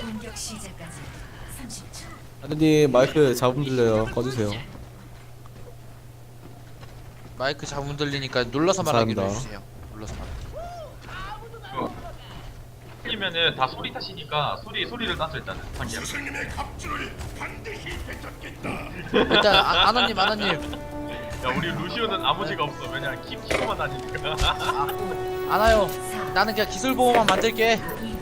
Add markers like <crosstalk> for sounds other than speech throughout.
공격 시작까지 30초. 아드님 마이크 잡음 들려요. 꺼주세요. 마이크 잘못 들리니까 눌러서 말하기로 감사합니다. 해주세요. 눌러서 말. 틀리면은 다 소리 탓이니까 소리 소리를 땄어 일단은 한 개. 일단 아, 아나님 아나님 야 우리 루시오는 아버지가 없어 왜냐 키 키고만 다니니까. 아나요. 나는 그냥 기술 보호만 만들게. 1.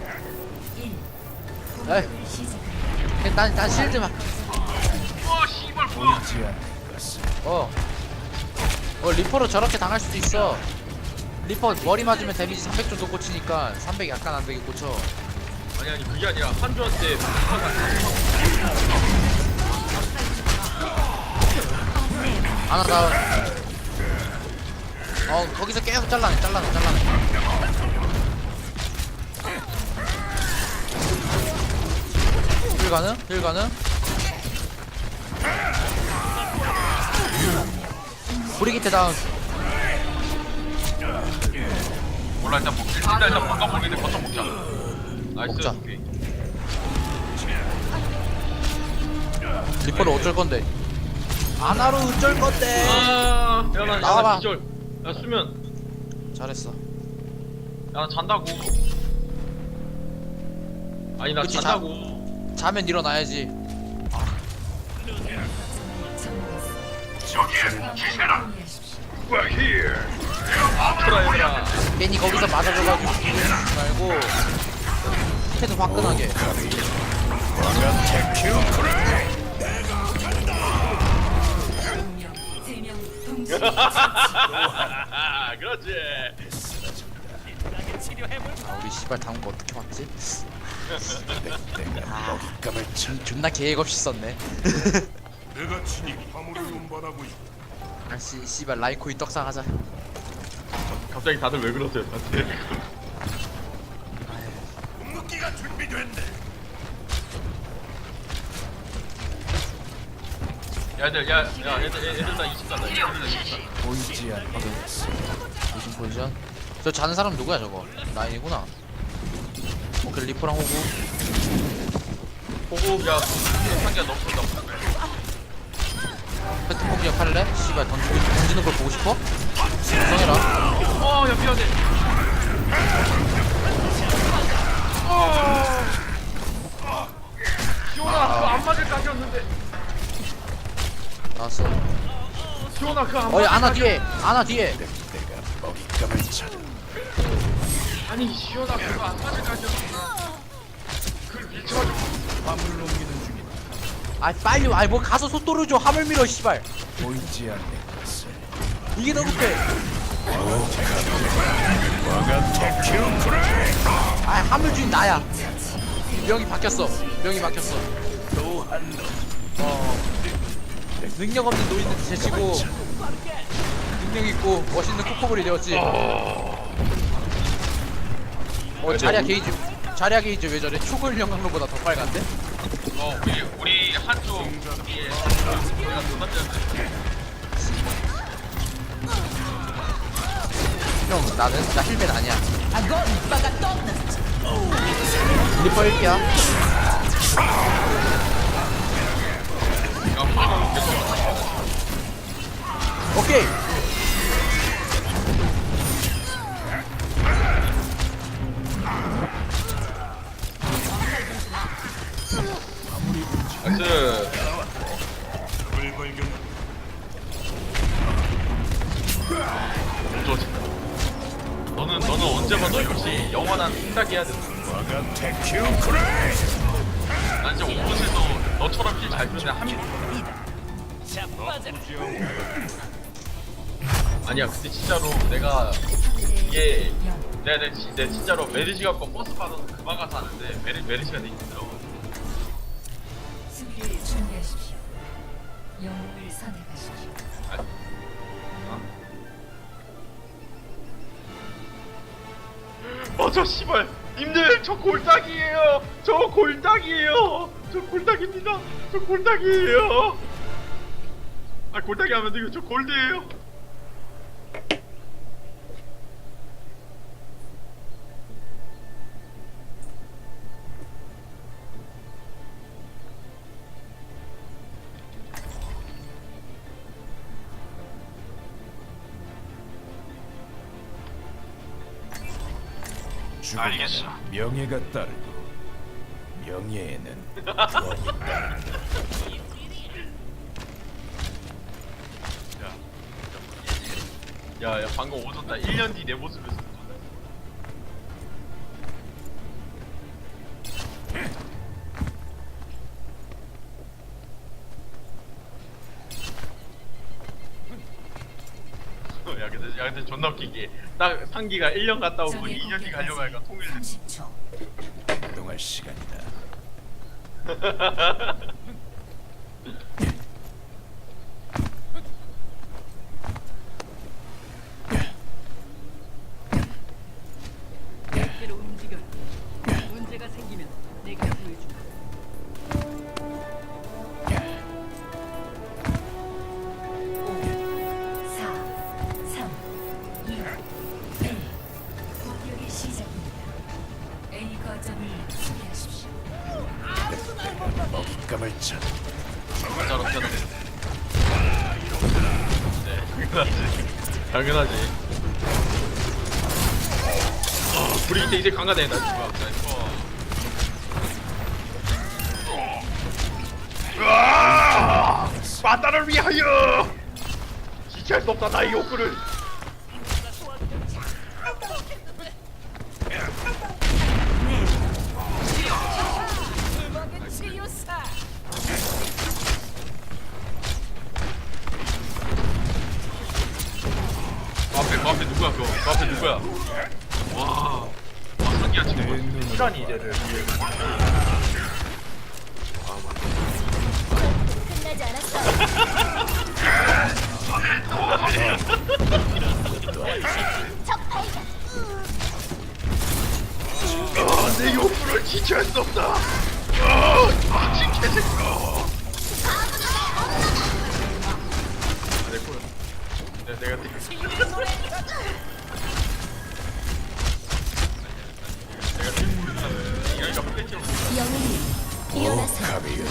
시작합니다. 난, 난 실드만. 어 씨발 뭐야? 어. 어 리퍼로 저렇게 당할 수도 있어. 리퍼 머리 맞으면 데미지 300 정도 꽂히니까 300 약간 안 되게 꽂혀. 아니 아니 그게 아니라 한주한테 아나 나. 어 거기서 계속 잘라내 잘라내 잘라내. 힐 가능? 힐 가능? 브리기테 다운 몰라 일단 먹 일단 일단 바꿔 먹는데 거쳐 먹자. 나이스. 먹자. 오케이. 리퍼를 어쩔 건데 아나로 어쩔 건데 아, 야나 나와봐. 야나 기절. 야 수면. 잘했어 야나 잔다고. 아니 나 그치, 잔다고. 자면 일어나야지 아프라 얘들아. 괜히 거기서 맞아줘가지고 죽이지 말고 스태도 화끈하게 <laughs> 그렇지. 아 우리 씨발 거 어떻게 봤지? <laughs> 아 존- 존나 계획 없이 썼네 <laughs> 내가 친히 화물을 운반하고 있다. 아 씨, 씨발 라이코이 떡상 하자 갑자기 다들 왜 그러세요, 다들? 무기가 준비됐네. 야, 얘들, 야, 야, 얘들, 얘들 다 20단다. 얘들 다 20단. 보이지 않게 무슨 포지션? 저 자는 사람 누구야 저거 라인이구나 오케이 리퍼랑 호구 호구, 야, 상기야, 너 쏜다. 패트 포기 역할래? 씨발 던지고, 던지는 걸 보고 싶어? 성해라 어, 야, 미안해. 어. 시원아, 그거 안 맞을 각이었는데. 나왔어 시원아, 그거 안 어이 맞을 아나 각이었- 뒤에 아나 뒤에. 아니, 시원아, 그거 안 맞을 각이었어. 그걸 밀쳐가지고. 화물 옮기는 중이다. 아 빨리 아이 뭐 가서 속도를 줘 화물 밀어 씨발 보이지 것을. 이게 더 급해 와가 테큐 크레. 아 화물 주인 나야 명이 바뀌었어 명이 바뀌었어 또한 놈. 어 능력 없는 노인들 제치고 능력 있고 멋있는 코코볼이 되었지 어 자리야 게이지 자리야 게이지 왜 저래? 초골 영광로보다 더 빨간데? 어, 우리, 우리 한쪽 위에 우리가 두 번째였는데. 형 나는 나 힐맨 아니야. 리퍼 1기야 야, 호구가 계속 오케이 나이스. 좋지. 너는 너는 언제 봐도 역시 영원한 크레. 난 진짜 오버에도 너처럼 힐잘 주는 한 아니야 근데 진짜로 내가 이게 내가 내, 진- 내 진짜로 메르시 갖고 버스 받아서 그만 가서 하는데 메르, 메르시가 되게 힘들어 준비하십시오. 영웅을 선택하십시오. 어저 씨발 님들 저 골딱이에요. 저 골딱이에요. 저 골딱입니다. 저 골딱이에요. 아 골딱이 하면 되고 저 골드예요 죽으면 알겠어. 명예가 따르고 명예에는 <laughs> 구원이 따른다. 야, 야, 방금 오졌다. 1년 뒤 내 모습을 보 게, 딱 상기가 1년 갔다 오고 적의 2년 뒤 가려고 하니까 통일 30초. 이동할 시간이다. <laughs> 먹잇감을 찾아. 잘 없잖아. 네, 당연하지. 당연하지. 어, 브리기테 이제 강화된다, 지금. 으아! 바다를 위하여! 지체할 수 없다, 나의 욕구를! 플래티넘 오카비요.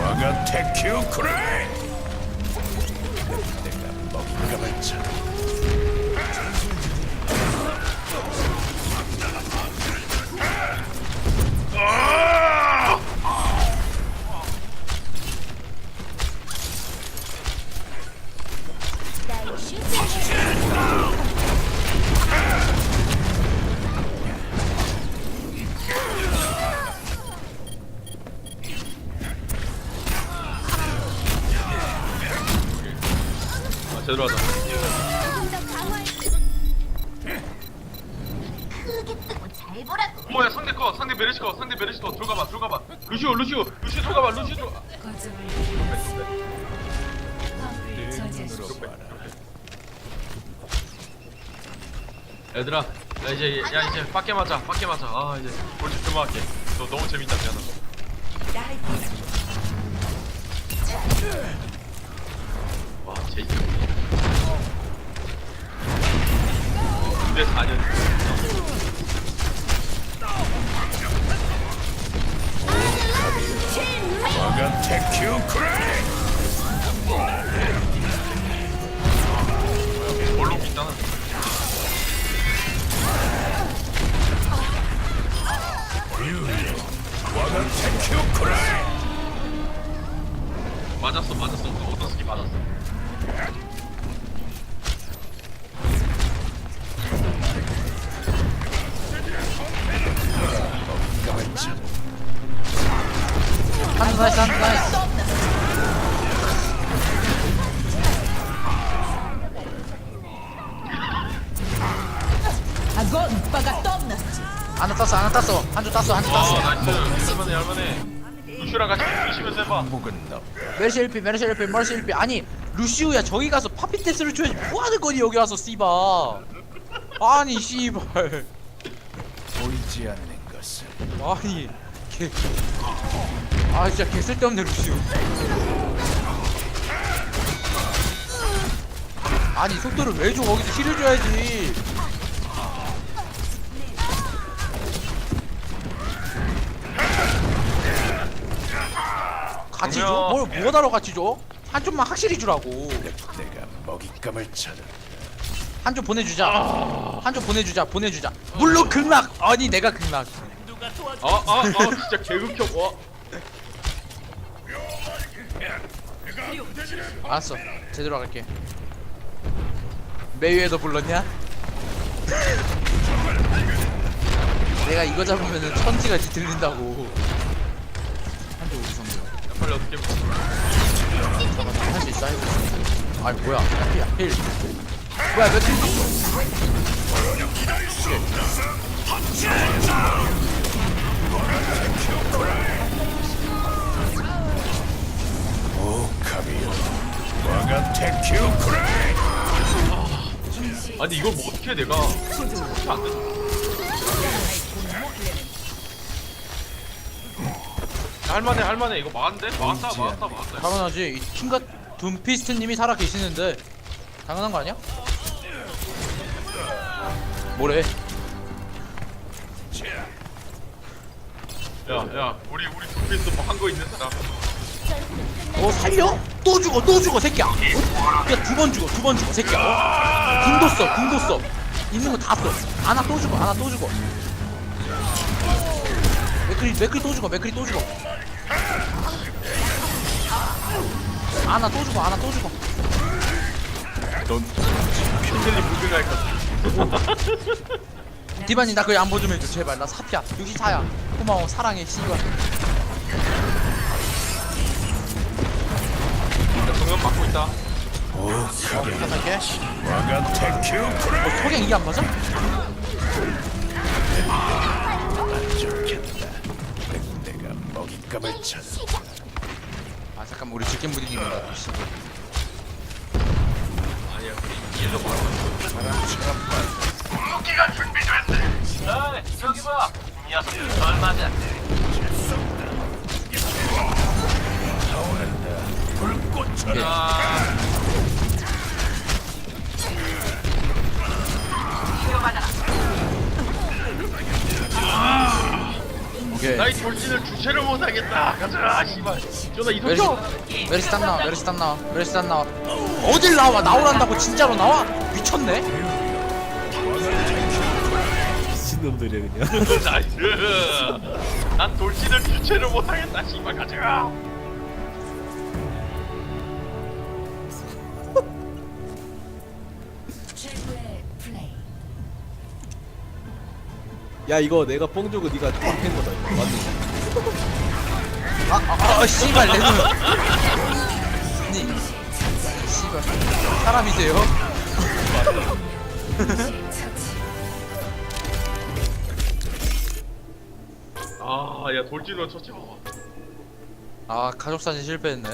와가 테큐 쿠레이. 내가 먹잇감을 찾아. 아! 제대로 하자. 뭐야 상대 거 상대 메르시 거 상대 메르시 거 들어가봐 들어가봐 루시오 루시오 루시오 들어가봐 루시오 들어가 거점을 이용하십시오. 화물을 눈으로 저지하십시오. 봐라. 얘들아 야 이제 야 이제 밖에 맞아 밖에 맞아 아 이제 볼좀 그만할게 너 너무 재밌다 미안하다 와 제이크 군대 4년 와가 테큐 쿠레이. 얼룩 있잖아 와가 테큐 쿠레이. 맞았어 맞았어 어떤 스키 맞았어 한줄 땄어 한줄 아 땄어. 나이스. 할만해 할만해. 루시오랑 같이 부딪히면서 해봐. 메르시 1피 메르시 1피 메르시 1피. 아니 루시우야 저기 가서 파피 댄스를 쳐야지 뭐하는 거니 여기 와서 씨바 아니 씨발. 보이지 않는 것을. 아니 개... 아 진짜 개 쓸데없네 루시우. 아니 속도를 왜 줘? 거기서 힐을 줘야지 같이 줘? 뭘 뭐하러 같이 줘? 한 좀만 확실히 주라고. 내가 먹잇감을 찾아. 한조 보내주자. 한조 보내주자 보내주자. 물론 극락. 아니 내가 극락. 아아아 진짜 개극혐. 와 알았어. 제대로 갈게. 메이웨더 불렀냐? <laughs> 내가 이거 잡으면은 천지같이 들린다고 빨리 어떻게 잠깐만 할수 있어 할수 있어 아이 뭐야. 야필 야필 뭐야 몇팀 오 카비요 와가 테큐 쿠라이 아니 이걸 뭐 어떻게 해 내가? 안 할만해 할만해. 이거 막았는데? 막았다 막았다 막았다. 당연하지. 이 킹갓 둠피스트님이 살아 계시는데 당연한 거 아니야? 뭐래? 야야 우리 우리 두피스 뭐한 거 있는 사람? 어 살려? 또 죽어 또 죽어 새끼야. 야두 번 죽어 두 번 죽어 새끼야. 어? 궁도 써 궁도 써. 있는 거 다써. 하나 또 죽어 하나 또 죽어 맥크리 맥크리 또 죽어 맥크리 또 죽어. 하나 또 죽어 하나 또 죽어. 핀텔리 무빙할 것 디바니 나 그거 안보 좀 해줘 제발. 나 사피야. 64야. 고마워 사랑해 씨발. 나 정면 막고 있다. 오 테큐 쿠라이 어 소경 이게 안 맞아? 먹잇감을 찾아 아 잠깐만 우리 질겜 부디님인가 아니야 우리 일로 막아. 아 오케이. 나이 돌진을 주체를 못하겠다. 가자 씨발. 저나 메르시 이속도 메르시 땀 나와 메르시 땀 나와 메르시 땀 나와. 어딜 나와? 나오란다고 진짜로 나와? 미쳤네? 미친놈들이야 그냥. 나이스. 난 돌진을 주체를 못하겠다 씨발. 가자 야 이거 내가 뽕 주고 니가 뽕팬 거다 이거. 맞는 아아 아, 씨발 내눈. 니 씨발. 사람이세요? 아 야 돌진으로 처치 봐봐 아 가족 사진 실패했네